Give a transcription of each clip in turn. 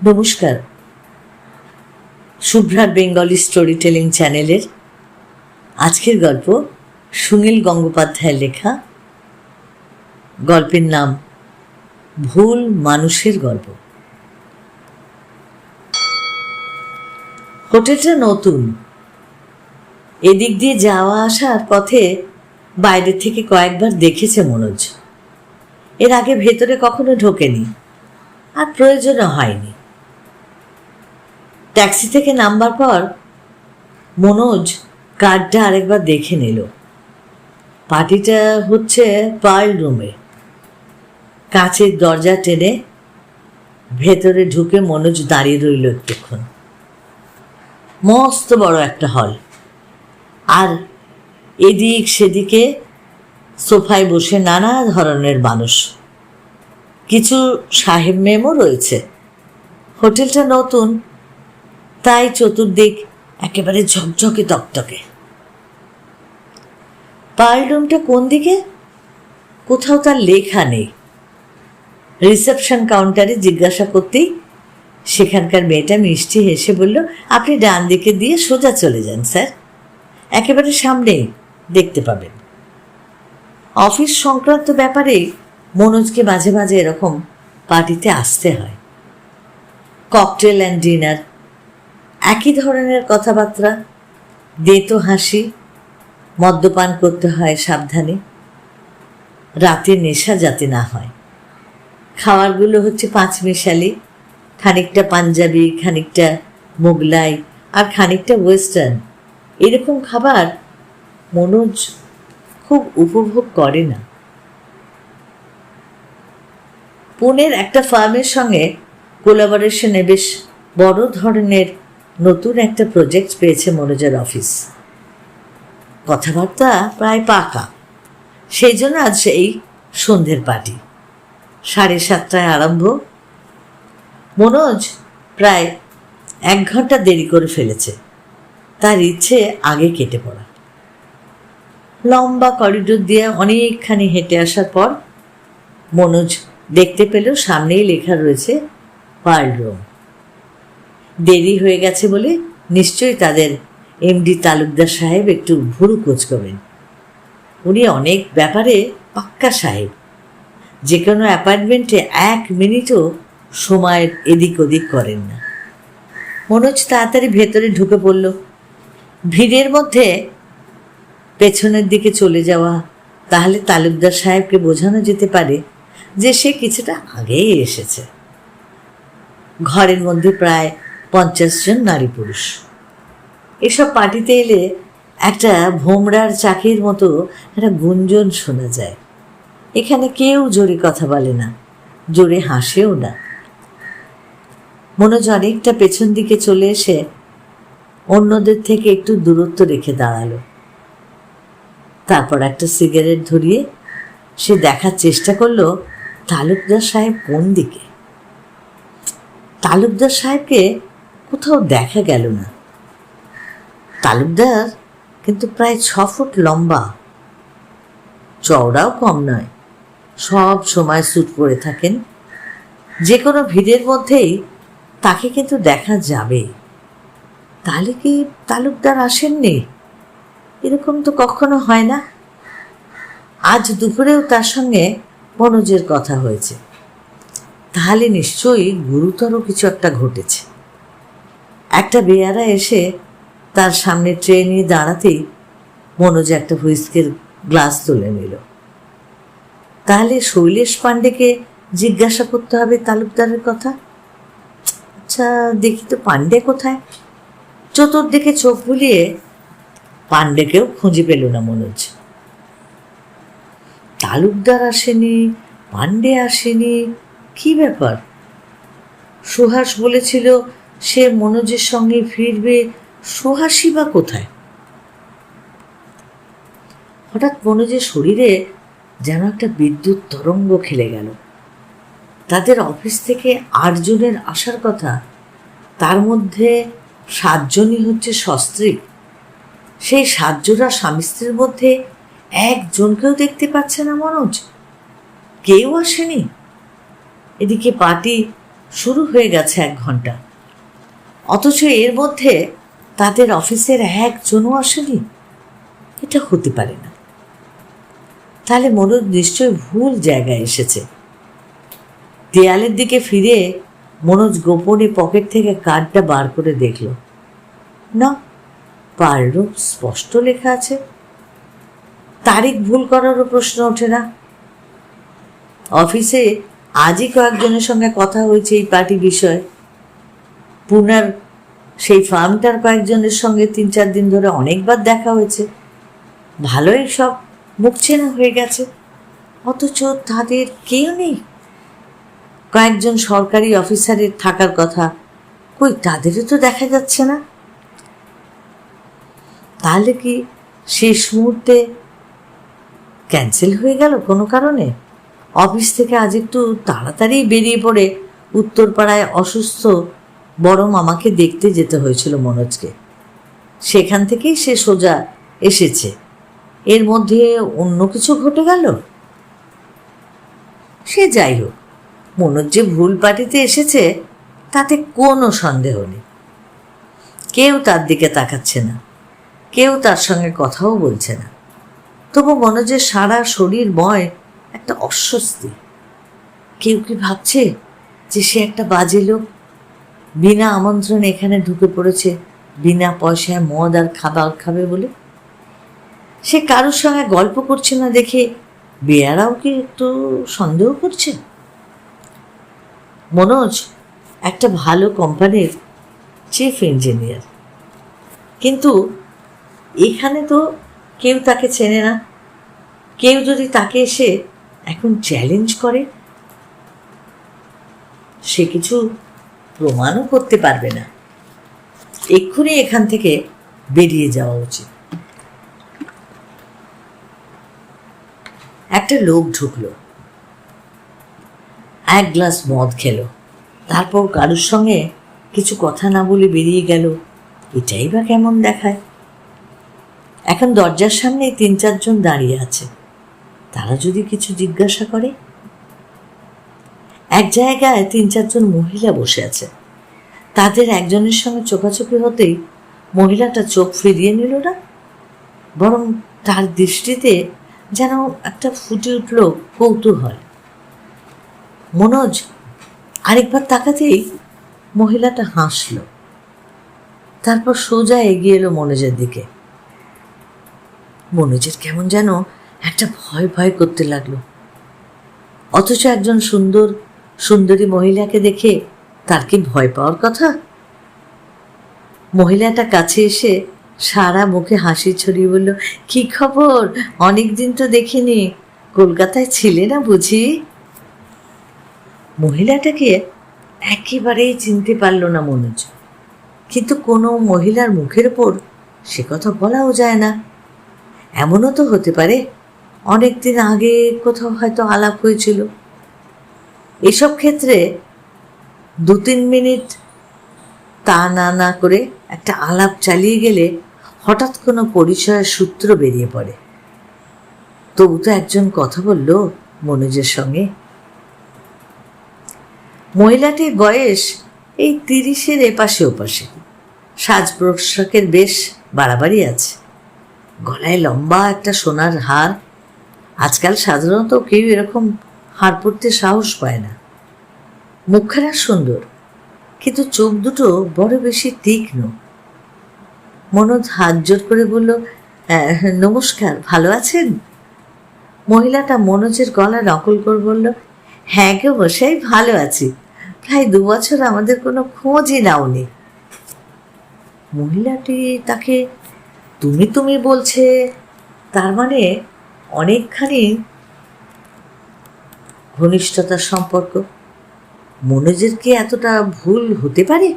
নমস্কার। শুভ্রার Bengali story telling চ্যানেলের আজকের গল্প সুনীল গঙ্গোপাধ্যায়ের লেখা। গল্পের নাম, ভুল মানুষের গল্প। হোটেলটা নতুন। এদিক দিয়ে যাওয়া আসার পথে বাইরে থেকে কয়েকবার দেখেছে মনোজ। এর আগে ভেতরে কখনো ঢোকেনি, আর প্রয়োজনও হয়নি। ট্যাক্সি থেকে নামবার পর মনোজ কার্ডটা আরেকবার দেখে নিল। পার্টিটা হচ্ছে পার্ল রুমে। কাঁচের দরজা টেনে ভেতরে ঢুকে মনোজ দাঁড়িয়ে রইল একটুক্ষণ। মস্ত বড় একটা হল। আর এদিক সেদিকে সোফায় বসে নানা ধরনের মানুষ। কিছু সাহেব মেমও রয়েছে। হোটেলটা নতুন তাই চতুর্দিক একেবারে ঝকঝকে তকতকে। পার্ল রুমটা কোন দিকে? কোথাও তার লেখা নেই। রিসেপশন কাউন্টারে জিজ্ঞাসা করতেই সেখানকার মেয়েটা মিষ্টি হেসে বলল, আপনি ডান দিকে দিয়ে সোজা চলে যান, স্যার। একেবারে সামনেই দেখতে পাবেন। অফিস সংক্রান্ত ব্যাপারে মনোজকে মাঝে মাঝে এরকম পার্টিতে আসতে হয়। ককটেল অ্যান্ড ডিনার একই ধরনের কথাবার্তা দেতো হাসি, মদ্যপান করতে হয় সাবধানে। রাতে নেশা যাতে না হয়। খাবারগুলো হচ্ছে পাঁচ মেশালি, খানিকটা পাঞ্জাবি, খানিকটা মোগলাই আর খানিকটা ওয়েস্টার্ন। এরকম খাবার মনোজ খুব উপভোগ করে না। পুনের একটা ফার্মের সঙ্গে কোলাবোরেশনে বেশ বড় ধরনের নতুন একটা প্রজেক্ট পেয়েছে মনোজের অফিস কথাবার্তা প্রায় পাকা। সেই জন্য আজ এই সন্ধ্যের পার্টি সাড়ে সাতটায় আরম্ভ। মনোজ প্রায় এক ঘণ্টা দেরি করে ফেলেছে। তার ইচ্ছে আগে কেটে পড়া। লম্বা করিডোর দিয়ে অনেকখানি হেঁটে আসার পর মনোজ দেখতে পেল সামনেই লেখা রয়েছে পার্ল রুম দেরি হয়ে গেছে বলে নিশ্চয়ই তাদের এমডি তালুকদার সাহেব একটু ভুরু করবেন। উনি অনেক ব্যাপারে পাক্কা সাহেব। যে কোনো অ্যাপার্টমেন্টে এক মিনিটও সময়ের এদিক ওদিক করেন না। মনোজ তাড়াতাড়ি ভেতরে ঢুকে পড়ল। ভিড়ের মধ্যে পেছনের দিকে চলে যাওয়া, তাহলে তালুকদার সাহেবকে বোঝানো যেতে পারে যে সে কিছুটা আগেই এসেছে। ঘরের মধ্যে প্রায় পঞ্চাশ জন নারী পুরুষ। এসব পার্টিতে এলে একটা ভোমরার চাকির মতো একটা গুঞ্জন শোনা যায়। এখানে কেউ জোরে কথা বলে না, জোরে হাসেও না। মনোজ অনেকটা পেছন দিকে চলে এসে অন্যদের থেকে একটু দূরত্ব রেখে দাঁড়াল। তারপর একটা সিগারেট ধরিয়ে সে দেখার চেষ্টা করল তালুকদার সাহেব কোন দিকে। তালুকদার সাহেবকে কোথাও দেখা গেল না। তালুকদার কিন্তু প্রায় ছ ফুট লম্বা। চওড়াও কম নয়। সব সময় স্যুট পরে থাকেন। যে কোনো ভিড়ের মধ্যেই তাকে কিন্তু দেখা যাবে। তাহলে কি তালুকদার আসেননি? এরকম তো কখনো হয় না। আজ দুপুরেও তার সঙ্গে মনোজের কথা হয়েছে। তাহলে নিশ্চয়ই গুরুতর কিছু একটা ঘটেছে। একটা বেয়ারা এসে তার সামনে ট্রে নিয়ে দাঁড়াতেই মনোজ একটা হুইস্কের গ্লাস তুলে নিল। তাহলে শৈলেশ পাণ্ডেকে জিজ্ঞাসা করতে হবে তালুকদারের কথা? আচ্ছা দেখি তো পাণ্ডে কোথায়? চতুর্দিকে চোখ বুলিয়ে পাণ্ডেকেও খুঁজে পেল না মনোজ। তালুকদার আসেনি, পাণ্ডে আসেনি, কি ব্যাপার? সুহাস বলেছিল সে মনোজের সঙ্গে ফিরবে সুহাসই বা কোথায়? হঠাৎ মনোজের শরীরে যেন একটা বিদ্যুৎ তরঙ্গ খেলে গেল। তাদের অফিস থেকে আটজনের আসার কথা, তার মধ্যে সাতজনই হচ্ছে সস্ত্রী। সেই সাতজোড়া স্বামী স্ত্রীর মধ্যে একজনকেও দেখতে পাচ্ছে না মনোজ। কেউ আসেনি। এদিকে পার্টি শুরু হয়ে গেছে এক ঘণ্টা। অথচ এর মধ্যে তাদের অফিসের একজনও আসেনি। এটা হতে পারে না। তাহলে মনোজ নিশ্চয়ই ভুল জায়গায় এসেছে। দেয়ালের দিকে ফিরে মনোজ গোপনে পকেট থেকে কার্ডটা বার করে দেখল। না পারল স্পষ্ট লেখা আছে। তারিখ ভুল করারও প্রশ্ন ওঠে না। অফিসে আজই কয়েকজনের সঙ্গে কথা হয়েছে এই পার্টি বিষয়ে। পুনার সেই ফার্মটার কয়েকজনের সঙ্গে তিন চার দিন ধরে অনেকবার দেখা হয়েছে। ভালোই সব মুখ চেনা হয়ে গেছে। অথচ তাদের কেউ নেই। কয়েকজন সরকারি অফিসারের থাকার কথা, কই তাদেরও তো দেখা যাচ্ছে না। তাহলে কি শেষ মুহূর্তে ক্যান্সেল হয়ে গেল কোনো কারণে? অফিস থেকে আজ একটু তাড়াতাড়ি বেরিয়ে পড়ে উত্তরপাড়ায় অসুস্থ বড় মামাকে দেখতে যেতে হয়েছিল মনোজকে। সেখান থেকেই সে সোজা এসেছে। এর মধ্যে অন্য কিছু ঘটে গেল? সে যাই হোক, মনোজ যে ভুল পার্টিতে এসেছে, তাতে কোনো সন্দেহ নেই। কেউ তার দিকে তাকাচ্ছে না। কেউ তার সঙ্গে কথাও বলছে না। তবু মনোজের সারা শরীর ময় একটা অস্বস্তি। কেউ কি ভাবছে যে সে একটা বাজে লোক? বিনা আমন্ত্রণে এখানে ঢুকে পড়েছে, বিনা পয়সায় মদ আর খাবার খাবে বলে। সে কারোর সঙ্গে গল্প করছে না দেখে বেয়ারাও কি একটু সন্দেহ করছে? মনোজ একটা ভালো কোম্পানির চিফ ইঞ্জিনিয়ার। কিন্তু এখানে তো কেউ তাকে চেনে না। কেউ যদি তাকে এসে এখন চ্যালেঞ্জ করে, সে কিছু প্রমাণও করতে পারবে না। এক্ষুনি এখান থেকে বেরিয়ে যাওয়া উচিত। একটা লোক ঢুকলো। এক গ্লাস মদ খেলো। তারপর কারুর সঙ্গে কিছু কথা না বলে বেরিয়ে গেল। এটাই বা কেমন দেখায়? এখন দরজার সামনে তিন চারজন দাঁড়িয়ে আছে। তারা যদি কিছু জিজ্ঞাসা করে? এক জায়গায় তিন চারজন মহিলা বসে আছে। তাদের একজনের সঙ্গে চোখাচোখি হতেই মহিলাটা চোখ ফিরিয়ে নিল না, বরং তার দৃষ্টিতে যেন একটা ফুটে উঠল কৌতূহল। মনোজ আরেকবার তাকাতেই মহিলাটা হাসল। তারপর সোজা এগিয়ে এলো মনোজের দিকে। মনোজের কেমন যেন একটা ভয় ভয় করতে লাগল। অথচ একজন সুন্দর সুন্দরী মহিলাকে দেখে তার কি ভয় পাওয়ার কথা? মহিলাটা কাছে এসে সারা মুখে হাসি ছড়িয়ে বলল, কি খবর? অনেক দিন তো দেখিনি। কলকাতায় ছিলে না বুঝি? মহিলাটাকে একেবারেই চিনতে পারল না মনোজ। কিন্তু কোনো মহিলার মুখের ওপর সে কথা বলাও যায় না। এমনও তো হতে পারে অনেক দিন আগে কোথাও হয়তো আলাপ হয়েছিল। এসব ক্ষেত্রে দু তিন মিনিট তা না না করে একটা আলাপ চালিয়ে গেলে হঠাৎ কোনো পরিচয়ের সূত্র বেরিয়ে পড়ে। তবু তো একজন কথা বলল মনোজের সঙ্গে। মহিলাটির বয়স এই তিরিশের এপাশে ওপাশে। সাজ পোশাকের বেশ বাড়াবাড়ি আছে। গলায় লম্বা একটা সোনার হার। আজকাল সাধারণত কেউ এরকম হার পড়তে সাহস পায় না। মুখখানা সুন্দর কিন্তু চোখ দুটো বড় বেশি তীক্ষ্ণ। মনোজ হাত জোর করে বলল "আহ, নমস্কার ভালো আছেন? মহিলাটা মনোজের গলা নকল করে বলল হ্যাঁ গো বসাই ভালো আছি। প্রায় দু বছর আমাদের কোনো খোঁজই নাওনি। মহিলাটি তাকে তুমি তুমি বলছে তার মানে অনেকখানি ঘনিষ্ঠতার সম্পর্ক? মনোজের কি এতটা ভুল হতে পারে?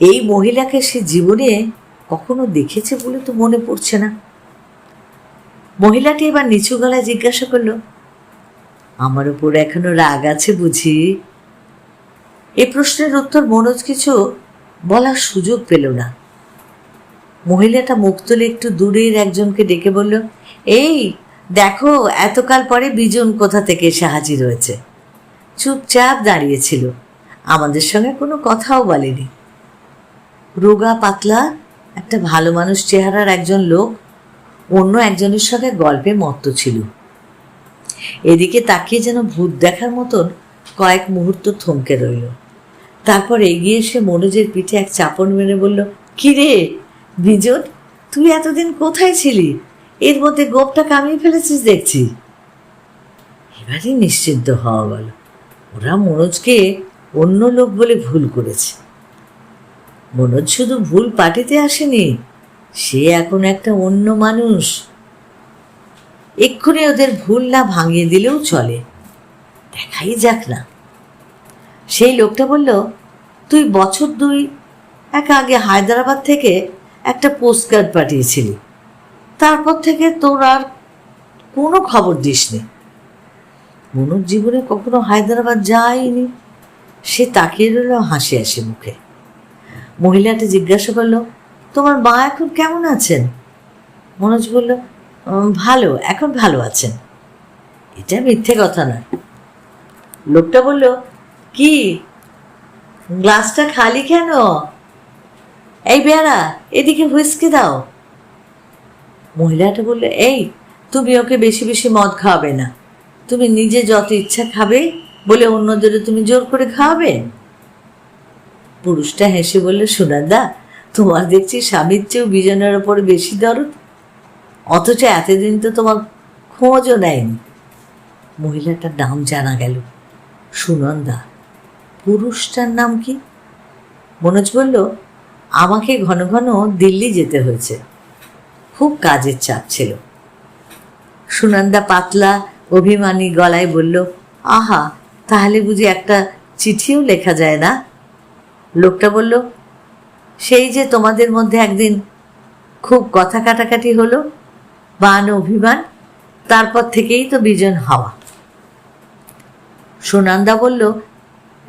এই মহিলাকে সে জীবনে কখনো দেখেছে বলে তো মনে পড়ছে না। মহিলাটি এবার নিচু গলায় জিজ্ঞাসা করল, আমার উপর এখনও রাগ আছে বুঝি? এ প্রশ্নের উত্তর মনোজ কিছু বলার সুযোগ পেল না। মহিলাটা মুখ তুলে একটু দূরের একজনকে ডেকে বলল, এই দেখো, এতকাল পরে বিজন কোথা থেকে এসে হাজির হয়েছে? চুপচাপ দাঁড়িয়েছিল আমাদের সঙ্গে কোনো কথাও বলেনি। রোগা পাতলা, একটা ভালো মানুষ চেহারার একজন লোক, অন্য একজনের সঙ্গে গল্পে মত্ত ছিল। এদিকে তাকিয়ে যেন ভূত দেখার মতন কয়েক মুহূর্ত থমকে রইল। তারপর এগিয়ে এসে মনোজের পিঠে এক চাপন মেরে বলল কি রে বিজন, তুই এতদিন কোথায় ছিলি? এর মধ্যে গোপটা কামিয়ে ফেলেছিস দেখছি। এবারই নিশ্চিন্ত হওয়া গেল। ওরা মনোজকে অন্য লোক বলে ভুল করেছে। মনোজ শুধু ভুল পাঠিতে আসেনি, সে এখন একটা অন্য মানুষ। এক্ষুনি ওদের ভুল না ভাঙিয়ে দিলেও চলে। দেখাই যাক না। সেই লোকটা বলল, তুই বছর দুই এক আগে হায়দ্রাবাদ থেকে একটা পোস্টকার্ড পাঠিয়েছিলি। তারপর থেকে তোর আর কোনো খবর দিসনি। মনুর জীবনে কখনো হায়দ্রাবাদ যায়নি। সে তাকিয়ে রইল হাসি হাসি মুখে। মহিলাটা জিজ্ঞাসা করল, তোমার মা এখন কেমন আছেন? মনোজ বলল ভালো, এখন ভালো আছেন। এটা মিথ্যে কথা নয়। লোকটা বলল, কি? গ্লাসটা খালি কেন? এই বেড়া এদিকে হুইস্কি দাও। মহিলাটা বলল, এই, তুমি ওকে বেশি বেশি মদ খাওয়াবে না। তুমি নিজে যত ইচ্ছা খাবে বলে অন্যদেরও তুমি জোর করে খাওয়াবে। পুরুষটা হেসে বলল সুনন্দা তোমার দেখছি স্বামীর চেয়েও বিজনের ওপর বেশি দরদ। অথচ এতদিন তো তোমার খোঁজও নেয়নি। মহিলাটার নাম জানা গেল, সুনন্দা। পুরুষটার নাম কি? মনোজ বলল, আমাকে ঘন ঘন দিল্লি যেতে হয়েছে। খুব কাজের চাপ ছিল। সুনন্দা পাতলা, অভিমানী গলায় বলল, আহা, তাহলে বুঝি একটা চিঠিও লেখা যায় না? লোকটা বলল, সেই যে তোমাদের মধ্যে একদিন খুব কথা কাটাকাটি হলো, বান অভিমান, তারপর থেকেই তো বিজন হওয়া। সুনন্দা বলল,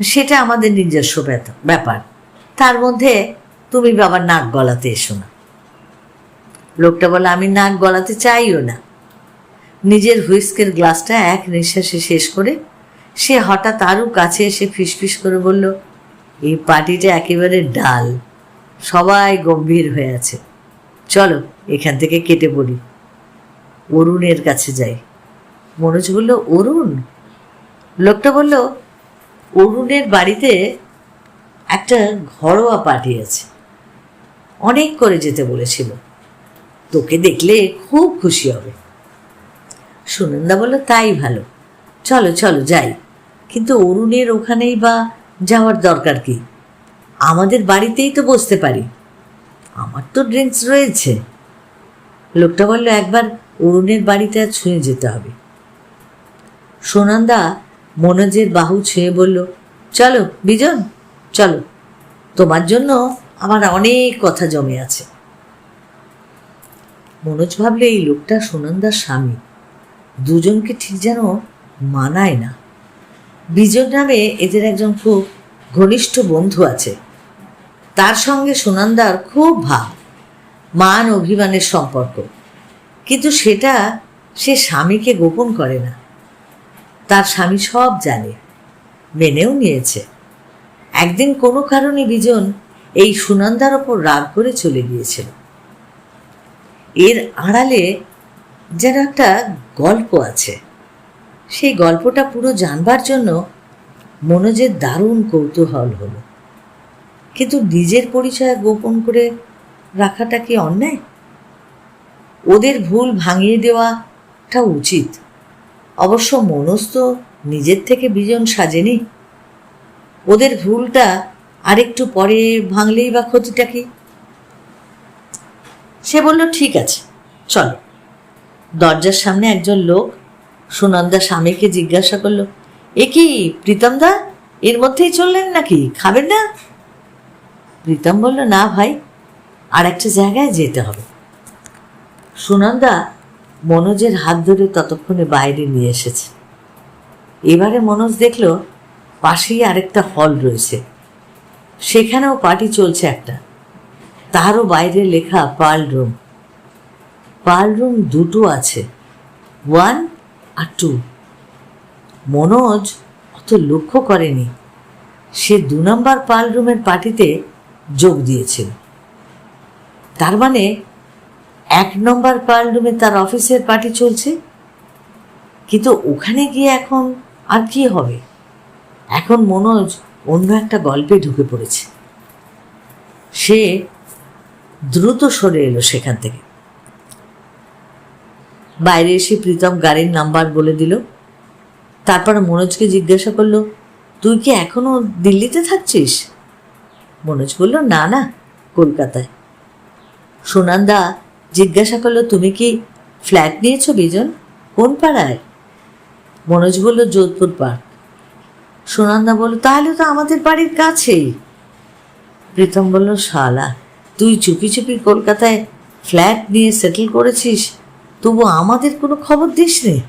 সেটা আমাদের নিজস্ব ব্যাপার। তার মধ্যে তুমি বাবার নাক গলাতে এসো না। লোকটা বলে, আমি নাক গলাতে চাইও না। নিজের হুইস্কের গ্লাসটা এক নিঃশ্বাসে শেষ করে সে হঠাৎ আরও কাছে এসে ফিসফিস করে বলল, এই পার্টিটা একেবারে ডাল। সবাই গম্ভীর হয়ে আছে। চলো, এখান থেকে কেটে পড়ি। অরুণের কাছে যাই। মনোজ বলল, অরুণ? লোকটা বলল, অরুণের বাড়িতে একটা ঘরোয়া পার্টি আছে। অনেক করে যেতে বলেছিল। তোকে দেখলে খুব খুশি হবে। সুনন্দা বলল, তাই ভালো। চলো চলো, যাই। কিন্তু অরুণের ওখানেই বা যাওয়ার দরকার কি? আমাদের বাড়িতেই তো বসতে পারি। আমার তো ড্রিঙ্কস রয়েছে। লোকটা বলল, একবার অরুণের আর ছুঁয়ে যেতে হবে। সোনন্দা মনোজের বাহু ছুঁয়ে বলল, চলো, বিজন, চলো। তোমার জন্য আমার অনেক কথা জমে আছে। মনোজ ভাবলে এই লোকটা সুনন্দার স্বামী। দুজনকে ঠিক যেন মানায় না। বিজন নামে এদের একজন খুব ঘনিষ্ঠ বন্ধু আছে। তার সঙ্গে সুনন্দার খুব ভাব, মান অভিমানের সম্পর্ক। কিন্তু সেটা সে স্বামীকে গোপন করে না। তার স্বামী সব জানে, মেনেও নিয়েছে। একদিন কোনো কারণে বিজন এই সুনন্দার ওপর রাগ করে চলে গিয়েছিল। এর আড়ালে যেন একটা গল্প আছে। সেই গল্পটা পুরো জানবার জন্য মনোজের দারুণ কৌতূহল হলো। কিন্তু নিজের পরিচয় গোপন করে রাখাটা কি অন্যায়? ওদের ভুল ভাঙিয়ে দেওয়াটা উচিত। অবশ্য মনোজ তো নিজের থেকে বিজন সাজেনি। ওদের ভুলটা আরেকটু পরে ভাঙলেই বা ক্ষতিটা কি? সে বলল, ঠিক আছে, চলো। দরজার সামনে একজন লোক সুনন্দা স্বামীকে জিজ্ঞাসা করল, এ কি প্রীতমদা এর মধ্যেই চললেন নাকি? খাবেন না? প্রীতম বলল, না ভাই আর একটা জায়গায় যেতে হবে। সুনন্দা মনোজের হাত ধরে ততক্ষণে বাইরে নিয়ে এসেছে। এবারে মনোজ দেখল, পাশেই আরেকটা হল রয়েছে। সেখানেও পার্টি চলছে একটা। তারও বাইরে লেখা পার্ল রুম। পার্ল রুম দুটো আছে। ওয়ান আর টু। মনোজ অত লক্ষ্য করেনি। সে দু নম্বর পাল রুমের পার্টিতে যোগ দিয়েছিল। তার মানে এক নম্বর পাল রুমে তার অফিসের পার্টি চলছে? কিন্তু ওখানে গিয়ে এখন আর কি হবে? এখন মনোজ অন্য একটা গল্পে ঢুকে পড়েছে। সে দ্রুত সরে এলো সেখান থেকে। বাইরে এসে প্রীতম গাড়ির নাম্বার বলে দিল। তারপর মনোজকে জিজ্ঞাসা করল, তুই কি এখনও দিল্লিতে থাকছিস? মনোজ বলল, না না, কলকাতায়। সুনন্দা জিজ্ঞাসা করল, তুমি কি ফ্ল্যাট নিয়েছো বিজন? কোন পাড়ায়? মনোজ বলল, যোধপুর পার্ক সুনন্দা বলল, তাহলে তো আমাদের বাড়ির কাছেই। প্রীতম বলল, শালা তুই চুপি চুপি কলকাতায় ফ্ল্যাট নিয়ে সেটেল করেছিস, তবু আমাদের কোনো খবর দিস নি।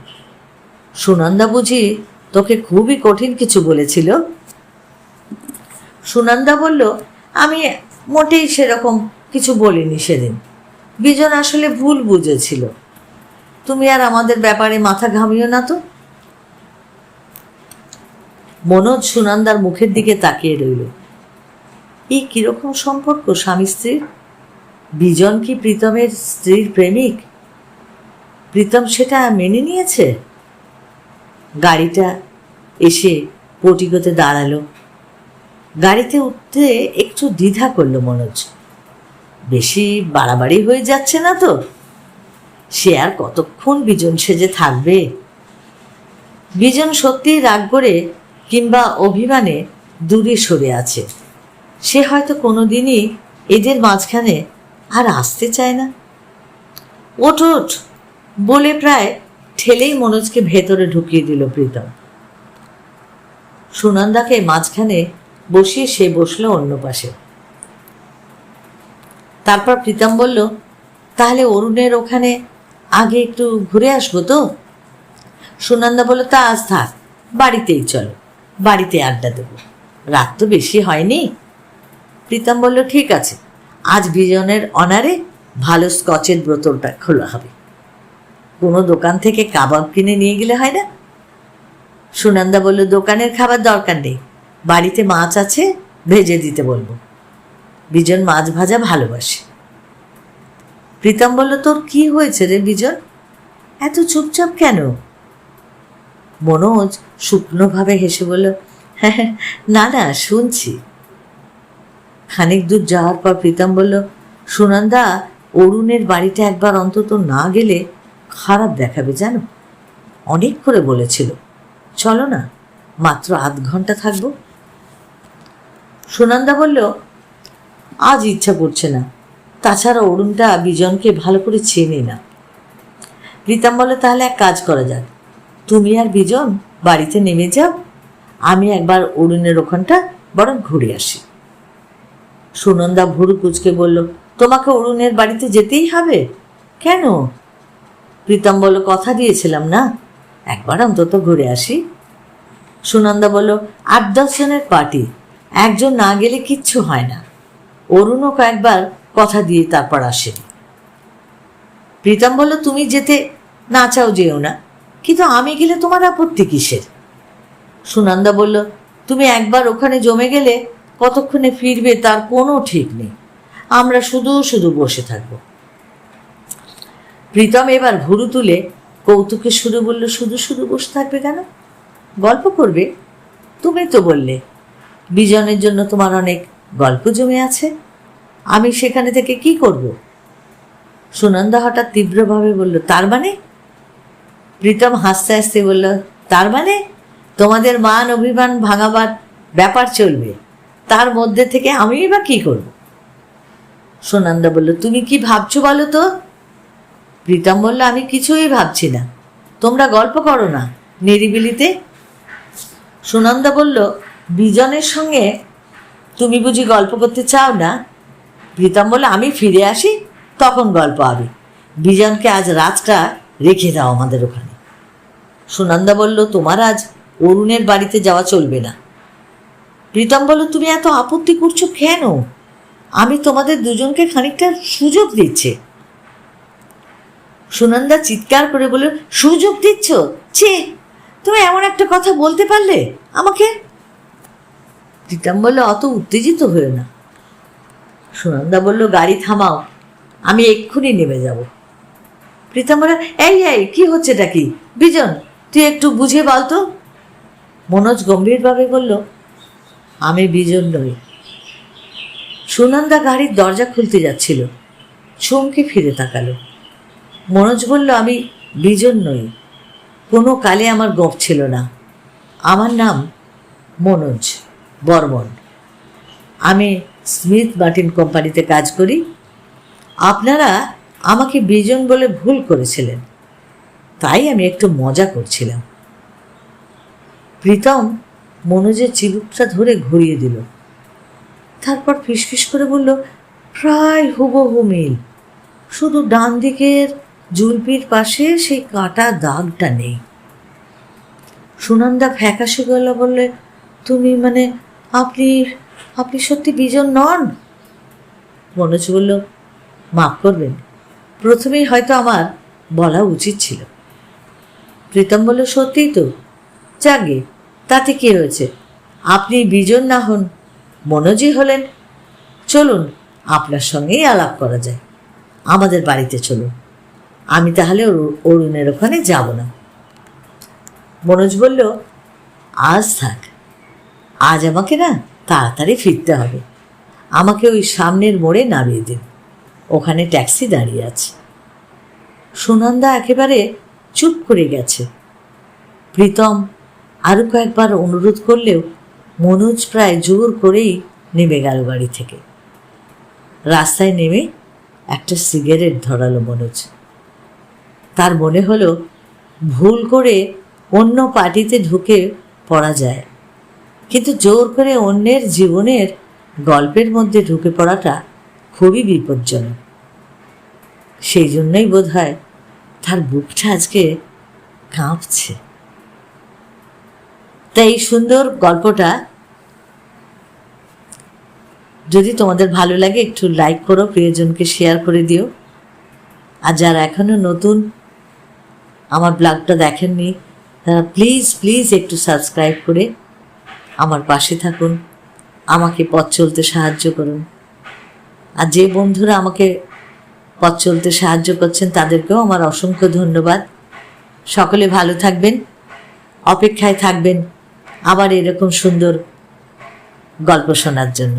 সুনন্দা বুঝি তোকে খুবই কঠিন কিছু বলেছিল। সুনন্দা বলল, আমি মোটেই সেরকম কিছু বলিনি সেদিন। বিজন আসলে ভুল বুঝেছিল। তুমি আর আমাদের ব্যাপারে মাথা ঘামিও না তো? মনোজ সুনন্দার মুখের দিকে তাকিয়ে রইল। এই কীরকম সম্পর্ক, স্বামী স্ত্রীর? বিজন কি প্রীতমের স্ত্রীর প্রেমিক? প্রীতম সেটা মেনে নিয়েছে? গাড়িটা এসে পটিকতে দাঁড়াল। গাড়িতে উঠতে একটু দ্বিধা করল মনোজ। বেশি বাড়াবাড়ি হয়ে যাচ্ছে না তো? সে আর কতক্ষণ বিজন সেজে থাকবে? বিজন সত্যিই রাগ করে কিংবা অভিমানে দূরে সরে আছে। সে হয়তো কোনোদিনই এদের মাঝখানে আর আসতে চায় না। ওঠ ওঠ, বলে প্রায় ঠেলেই মনোজকে ভেতরে ঢুকিয়ে দিল প্রীতম। সুনন্দাকে মাঝখানে বসিয়ে সে বসল অন্য পাশে। তারপর প্রীতম বলল, তাহলে অরুণের ওখানে আগে একটু ঘুরে আসব তো? সুনন্দা বলল, তা আজ থাক, বাড়িতেই চলো, বাড়িতে আড্ডা দেবো। রাত তো বেশি হয়নি প্রীতম বলল ঠিক আছে আজ বিজনের অনারে ভালো স্কচের বোতলটা খোলা হবে। কোনো দোকান থেকে কাবাব কিনে নিয়ে গেলে হয় না? সুনন্দা বলল দোকানের খাবার দরকার নেই বাড়িতে মাছ আছে ভেজে দিতে বলব। বিজন মাছ ভাজা ভালোবাসে। প্রীতম বলল তোর কি হয়েছে রে বিজন? এত চুপচাপ কেন? মনোজ শুকনোভাবে হেসে বলল "হ্যাঁ, না না শুনছি। খানিক দূর যাওয়ার পর প্রীতম বলল, সুনন্দা, অরুণের বাড়িতে একবার অন্তত না গেলে খারাপ দেখাবে জানো? অনেক করে বলেছিল। চলো না, মাত্র আধ ঘণ্টা থাকব। সুনন্দা বলল, আজ ইচ্ছা করছে না। তাছাড়া অরুণটা বিজনকে ভালো করে চেনে না। প্রীতম বলে তাহলে এক কাজ করা যাক। তুমি আর বিজন বাড়িতে নেমে যাও। আমি একবার অরুণের ওখানটা বরং ঘুরে আসি। সুনন্দা ভুরু কুচকে বলল, তোমাকে অরুণের বাড়িতে যেতেই হবে? কেন? প্রীতম বলল, কথা দিয়েছিলাম না। একবার অন্তত ঘুরে আসি। সুনন্দা বলল আট দশ জনের পার্টি, একজন না গেলে কিচ্ছু হয় না। অরুণও কয়েকবার কথা দিয়ে তারপর আসেন। প্রীতম বলল, তুমি যেতে না চাও যেও না, কিন্তু আমি গেলে তোমার আপত্তি কিসের? সুনন্দা বলল, তুমি একবার ওখানে জমে গেলে কতক্ষণে ফিরবে তার কোনো ঠিক নেই। আমরা শুধু শুধু বসে থাকব। প্রীতম এবার ভুরু তুলে কৌতুকে শুরু বলল, শুধু শুধু বসে থাকবে কেন? গল্প করবে? তুমি তো বললে, বিজনের জন্য তোমার অনেক গল্প জমে আছে। আমি সেখানে থেকে কি করব? সুনন্দা হঠাৎ তীব্রভাবে বলল, তার মানে? প্রীতম হাসতে হাসতে বলল, তার মানে? তোমাদের মান অভিমান ভাঙাবার ব্যাপার চলবে। তার মধ্যে থেকে আমি বা কি করব? সুনন্দা বলল, তুমি কি ভাবছ বলো তো? প্রীতম বলল, আমি কিছুই ভাবছি না। তোমরা গল্প করো না, নিরিবিলিতে। সুনন্দা বলল, বিজনের সঙ্গে তুমি বুঝি গল্প করতে চাও না? প্রীতম বলল, আমি ফিরে আসি, তখন গল্প হবে। বিজনকে আজ রাতটা রেখে দাও আমাদের ওখানে। সুনন্দা বলল, তোমার আজ অরুণের বাড়িতে যাওয়া চলবে না। প্রীতম বলল তুমি এত আপত্তি করছ কেন? আমি তোমাদের দুজনকে খানিকটা সুযোগ দিচ্ছি। সুনন্দা চিৎকার করে বলল, সুযোগ দিচ্ছ? ছি, তুমি এমন একটা কথা বলতে পারলে আমাকে? প্রীতম বলল, অত উত্তেজিত হয়েও না। সুনন্দা বলল, গাড়ি থামাও, আমি এক্ষুনি নেমে যাব। প্রীতম বলল, এই এই, কি হচ্ছেটা কি? বিজন, তুই একটু বুঝে বল তো। মনোজ গম্ভীরভাবে বলল আমি বিজন নই। সুনন্দা গাড়ির দরজা খুলতে যাচ্ছিল। চমকে ফিরে তাকালো। মনোজ বলল, আমি বিজন নই। কোনো কালে আমার গপ ছিল না। আমার নাম মনোজ বর্মন। আমি স্মিথ মার্টিন কোম্পানিতে কাজ করি। আপনারা আমাকে বিজন বলে ভুল করেছিলেন। তাই আমি একটু মজা করছিলাম। প্রীতম মনোজের চিবুকটা ধরে ঘুরিয়ে দিল। তারপর ফিসফিস করে বলল, প্রায় হুবহু মিল। শুধু ডান দিকের জুলপির পাশে সেই কাটা দাগটা নেই। সুনন্দা ফ্যাকাশে গলা, বললে, তুমি মানে আপনি আপনি সত্যি বিজন নন? মনোজ বলল, মাফ করবেন। প্রথমেই হয়তো আমার বলা উচিত ছিল। প্রীতম বলল, সত্যিই তো। যাগে তাতে কি হয়েছে? আপনি বিজন না হন মনোজই হলেন। চলুন, আপনার সঙ্গেই আলাপ করা যায়। আমাদের বাড়িতে চলুন। আমি তাহলে অরুণের ওখানে যাব না। মনোজ বলল, আজ থাক। আজ আমাকে না তাড়াতাড়ি ফিরতে হবে। আমাকে ওই সামনের মোড়ে নামিয়ে দিন। ওখানে ট্যাক্সি দাঁড়িয়ে আছে। সুনন্দা একেবারে চুপ করে গেছে। প্রীতম আরও কয়েকবার অনুরোধ করলেও মনোজ প্রায় জোর করেই নেমে গেল গাড়ি থেকে। রাস্তায় নেমে একটা সিগারেট ধরালো মনোজ। তার মনে হলো ভুল করে অন্য পার্টিতে ঢুকে পড়া যায়, কিন্তু জোর করে অন্যের জীবনের গল্পের মধ্যে ঢুকে পড়াটা খুবই বিপজ্জনক। সেই জন্যই বোধ হয় তার বুকটা আজকে কাঁপছে। তাই এই সুন্দর গল্পটা যদি তোমাদের ভালো লাগে, একটু লাইক করো, প্রিয়জনকে শেয়ার করে দিও। আর যারা এখনও নতুন, আমার ব্লগটা দেখেননি, তারা প্লিজ প্লিজ একটু সাবস্ক্রাইব করে আমার পাশে থাকুন। আমাকে পথ চলতে সাহায্য করুন। আর যে বন্ধুরা আমাকে পথ চলতে সাহায্য করছেন, তাদেরকেও আমার অসংখ্য ধন্যবাদ। সকলে ভালো থাকবেন, অপেক্ষায় থাকবেন। আবার এরকম সুন্দর গল্প শোনার জন্য।